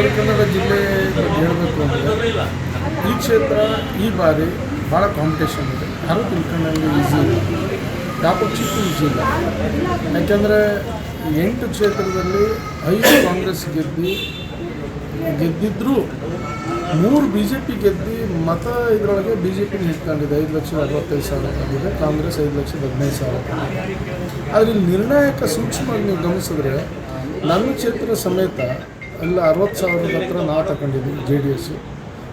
ಚಿಕ್ಕಬಳ್ಳಾಪುರ ಜಿಲ್ಲೆ ಬಗ್ಗೆ ಹೇಳಬೇಕು ಅಂದರೆ, ಈ ಕ್ಷೇತ್ರ ಈ ಬಾರಿ ಭಾಳ ಕಾಂಪಿಟೇಷನ್ ಇದೆ. ಯಾರೂ ತಿಳ್ಕೊಂಡಂಗೆ ಈಸಿ ಇಲ್ಲ. ಯಾವ ಪಕ್ಷಕ್ಕೂ ಈಸಿ ಇಲ್ಲ. ಯಾಕೆಂದರೆ ಎಂಟು ಕ್ಷೇತ್ರದಲ್ಲಿ ಐದು ಕಾಂಗ್ರೆಸ್ ಗೆದ್ದು ಗೆದ್ದಿದ್ದರೂ ಮೂರು ಬಿ ಜೆ ಪಿ ಗೆದ್ದು, ಮತ ಇದರೊಳಗೆ ಬಿ ಜೆ ಪಿನ ಹಿಡ್ಕೊಂಡಿದೆ. ಐದು ಲಕ್ಷದ ಅರವತ್ತೈದು ಸಾವಿರ ಆಗಿದೆ. ಕಾಂಗ್ರೆಸ್ ಐದು ಲಕ್ಷದ ಹದಿನೈದು ಸಾವಿರ ಆದರೆ ನಿರ್ಣಾಯಕ ಸೂಕ್ಷ್ಮವಾಗಿ ನೀವು ಗಮನಿಸಿದ್ರೆ, ನನ್ನ ಕ್ಷೇತ್ರ ಸಮೇತ ಎಲ್ಲ ಅರವತ್ತು ಸಾವಿರದ ಹತ್ರ ನಾವು ತಗೊಂಡಿದ್ದೀವಿ ಜೆ ಡಿ ಎಸ್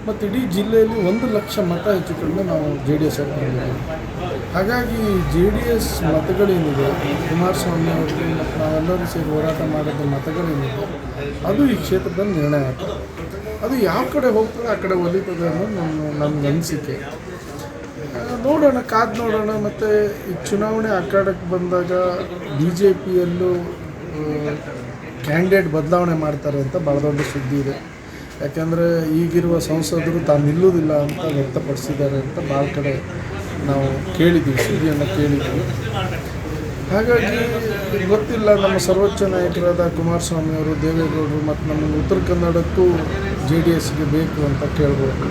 ಮತ್ತು ಇಡೀ ಜಿಲ್ಲೆಯಲ್ಲಿ ಒಂದು ಲಕ್ಷ ಮತ ಹೆಚ್ಚು ಕಡಿಮೆ ನಾವು ಜೆ ಡಿ ಎಸ್ ತಗೊಂಡಿದ್ದೀವಿ. ಹಾಗಾಗಿ ಜೆ ಡಿ ಎಸ್ ಮತಗಳೇನಿದೆ, ಕುಮಾರಸ್ವಾಮಿ ಅವರು ಮತ್ತು ನಾವೆಲ್ಲರೂ ಸೇರಿ ಹೋರಾಟ ಮಾಡಿದ ಮತಗಳೇನಿದೆ, ಅದು ಈ ಕ್ಷೇತ್ರದಲ್ಲಿ ನಿರ್ಣಾಯಕ ಅದು ಯಾವ ಕಡೆ ಹೋಗ್ತದೆ, ಆ ಕಡೆ ಒಲಿತದೆ ಅನ್ನೋದು ನನ್ನ ನನ್ನ ಅನಿಸಿಕೆ. ನೋಡೋಣ, ಕಾದು ನೋಡೋಣ, ಮತ್ತು ಈ ಚುನಾವಣೆ ಅಖಾಡಕ್ಕೆ ಬಂದಾಗ ಬಿ ಜೆ ಪಿಯಲ್ಲೂ ಕ್ಯಾಂಡಿಡೇಟ್ ಬದಲಾವಣೆ ಮಾಡ್ತಾರೆ ಅಂತ ಭಾಳ ದೊಡ್ಡ ಸುದ್ದಿ ಇದೆ. ಯಾಕೆಂದರೆ ಈಗಿರುವ ಸಂಸದರು ತಾನು ನಿಲ್ಲುವುದಿಲ್ಲ ಅಂತ ವ್ಯಕ್ತಪಡಿಸಿದ್ದಾರೆ ಅಂತ ಭಾಳ ಕಡೆ ನಾವು ಕೇಳಿದ್ದೀವಿ, ಸುದ್ದಿಯನ್ನು ಕೇಳಿದ್ದೀವಿ. ಹಾಗಾಗಿ ಗೊತ್ತಿಲ್ಲ, ನಮ್ಮ ಸರ್ವೋಚ್ಚ ನಾಯಕರಾದ ಕುಮಾರಸ್ವಾಮಿ ಅವರು, ದೇವೇಗೌಡರು ಮತ್ತು ನಮ್ಮ ಉತ್ತರ ಕನ್ನಡಕ್ಕೂ ಜೆ ಡಿ ಎಸ್ಗೆ ಬೇಕು ಅಂತ ಕೇಳ್ಬೋದು.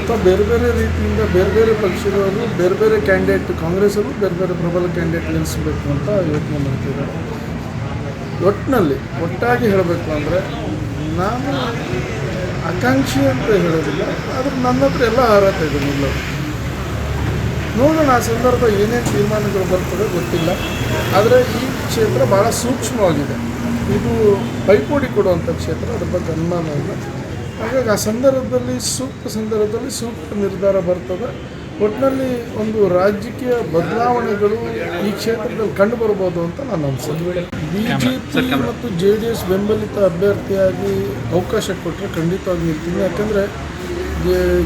ಅಥವಾ ಬೇರೆ ಬೇರೆ ರೀತಿಯಿಂದ ಬೇರೆ ಬೇರೆ ಪಕ್ಷದವರು, ಬೇರೆ ಬೇರೆ ಕ್ಯಾಂಡಿಡೇಟ್ ಕಾಂಗ್ರೆಸ್ ಅವರು ಬೇರೆ ಬೇರೆ ಪ್ರಬಲ ಕ್ಯಾಂಡಿಡೇಟ್ ನಿಲ್ಲಿಸಬೇಕು ಅಂತ ಯೋಚನೆ ಮಾಡ್ತಿದ್ದಾರೆ. ಒಟ್ಟಿನಲ್ಲಿ ಒಟ್ಟಾಗಿ ಹೇಳಬೇಕು ಅಂದರೆ ನಾನು ಆಕಾಂಕ್ಷಿ ಅಂತ ಹೇಳೋದಿಲ್ಲ, ಆದರೆ ನನ್ನ ಹತ್ರ ಎಲ್ಲ ಅರ್ಹತೆ ಇದೆ ಮೊದಲು. ನೋಡೋಣ, ಆ ಸಂದರ್ಭ ಏನೇನು ತೀರ್ಮಾನಗಳು ಬರ್ತದೆ ಗೊತ್ತಿಲ್ಲ, ಆದರೆ ಈ ಕ್ಷೇತ್ರ ಭಾಳ ಸೂಕ್ಷ್ಮವಾಗಿದೆ. ಇದು ಪೈಪೋಟಿ ಕೊಡುವಂಥ ಕ್ಷೇತ್ರ, ಅದ್ರ ಬಗ್ಗೆ ಅನುಮಾನ ಇಲ್ಲ. ಹಾಗಾಗಿ ಆ ಸಂದರ್ಭದಲ್ಲಿ ಸೂಕ್ತ ಸಂದರ್ಭದಲ್ಲಿ ಸೂಕ್ತ ನಿರ್ಧಾರ ಬರ್ತದೆ. ಒಟ್ಟಿನಲ್ಲಿ ಒಂದು ರಾಜಕೀಯ ಬದಲಾವಣೆಗಳು ಈ ಕ್ಷೇತ್ರದಲ್ಲಿ ಕಂಡು ಬರಬಹುದು ಅಂತ ನಾನು ಅನ್ಸುತ್ತೆ. ಬಿ ಜೆ ಪಿ ಮತ್ತು ಜೆ ಡಿ ಎಸ್ ಬೆಂಬಲಿತ ಅಭ್ಯರ್ಥಿಯಾಗಿ ಅವಕಾಶ ಕೊಟ್ಟರೆ ಖಂಡಿತವಾಗಿ ನಿಲ್ತೀನಿ ಯಾಕಂದರೆ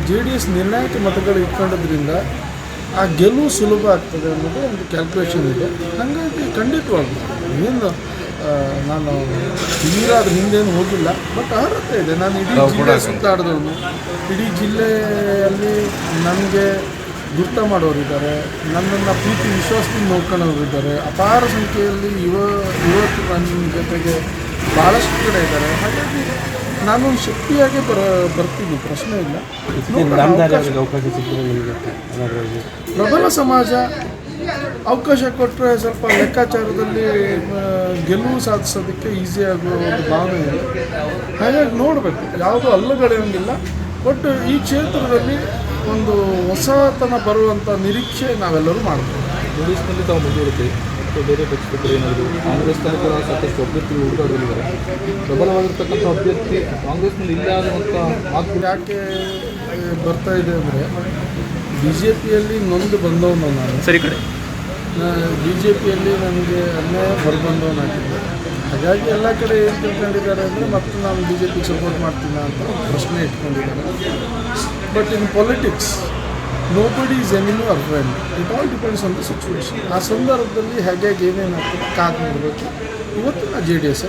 ಜೆ ಡಿ ಎಸ್ ನಿರ್ಣಾಯಕ ಮತಗಳು ಇಟ್ಕೊಂಡಿದ್ರಿಂದ ಆ ಗೆಲುವು ಸುಲಭ ಆಗ್ತದೆ ಅನ್ನೋದು ಒಂದು ಕ್ಯಾಲ್ಕುಲೇಷನ್ ಇದೆ. ಹಾಗಾಗಿ ಖಂಡಿತವಾಗಿ ಏನು ನಾನು ತೀರಾ ಅದ್ರ ಹಿಂದೇನು ಹೋಗಿಲ್ಲ ಬಟ್ ಅರ್ಹತೆ ಇದೆ. ನಾನು ಇಡೀ ಜಿಲ್ಲೆ ಸುತ್ತಾಡಿದವನು. ಇಡೀ ಜಿಲ್ಲೆಯಲ್ಲಿ ನನಗೆ ಗುರ್ತ ಮಾಡೋರಿದ್ದಾರೆ ನನ್ನನ್ನು ಪ್ರೀತಿ ವಿಶ್ವಾಸದಿಂದ ನೋಡ್ಕೊಳ್ಳೋರಿದ್ದಾರೆ ಅಪಾರ ಸಂಖ್ಯೆಯಲ್ಲಿ ಯುವ ಯುವಕರು ನನ್ನ ಜೊತೆಗೆ ಭಾಳಷ್ಟು ಕಡೆ ಇದ್ದಾರೆ. ಹಾಗಾಗಿ ನಾನು ಶಕ್ತಿಯಾಗಿ ಬರ ಬರ್ತೀನಿ ಪ್ರಶ್ನೆ ಇಲ್ಲ. ಪ್ರಬಲ ಸಮಾಜ ಅವಕಾಶ ಕೊಟ್ಟರೆ ಸ್ವಲ್ಪ ಲೆಕ್ಕಾಚಾರದಲ್ಲಿ ಗೆಲುವು ಸಾಧಿಸೋದಕ್ಕೆ ಈಸಿ ಆಗುವ ಒಂದು ಭಾವನೆ ಇದೆ. ಹಾಗಾಗಿ ನೋಡಬೇಕು. ಯಾವುದೂ ಅಲ್ಲಗಳೆಯಂಗಿಲ್ಲ ಬಟ್ ಈ ಕ್ಷೇತ್ರದಲ್ಲಿ ಒಂದು ಹೊಸತನ ಬರುವಂಥ ನಿರೀಕ್ಷೆ ನಾವೆಲ್ಲರೂ ಮಾಡ್ತೀವಿ. ಇಂಗ್ಲೀಷ್ನಲ್ಲಿ ತಾವು ಮುಂದುವರಿತೀವಿ. ಮತ್ತು ಬೇರೆ ಪಕ್ಷದಲ್ಲಿ ಏನಾದರೂ ಕಾಂಗ್ರೆಸ್ ತನಕ ಸಾಕಷ್ಟು ಅಭ್ಯರ್ಥಿಗಳು ಹುಡುಕಾಡಲಿದ್ದಾರೆ ಪ್ರಬಲವಾಗಿರ್ತಕ್ಕಂಥ ಅಭ್ಯರ್ಥಿ ಕಾಂಗ್ರೆಸ್ನಲ್ಲಿ ಇಲ್ಲ ಅನ್ನುವಂಥ ಯಾಕೆ ಬರ್ತಾ ಇದೆ ಅಂದರೆ ಬಿ ಜೆ ಪಿಯಲ್ಲಿ ನೊಂದು ಬಂದವನು ನಾನು. ಸರಿ ಕಡೆ ಬಿ ಜೆ ಪಿಯಲ್ಲಿ ನನಗೆ ಅನ್ಯಾಯ ಹೊರಬಂದವನಾಗಿದ್ದೆ ಹಾಗಾಗಿ ಎಲ್ಲ ಕಡೆ ಏನು ತಿಳ್ಕೊಂಡಿದ್ದಾರೆ ಅಂದರೆ ಮತ್ತೆ ನಾನು ಬಿ ಜೆ ಪಿ ಸಪೋರ್ಟ್ ಮಾಡ್ತೀನಿ ಅಂತ ಪ್ರಶ್ನೆ ಇಟ್ಕೊಂಡಿದ್ದಾರೆ. But in politics no body is enemy our friend it all depends on the situation ಆ ಸಂದರ್ಭದಲ್ಲಿ ಹೇಗೆ ಏನೇನು ಕಾದು ನೋಡಬೇಕು. ಇವತ್ತು ನಾನು ಜೆ ಡಿ ಎಸ್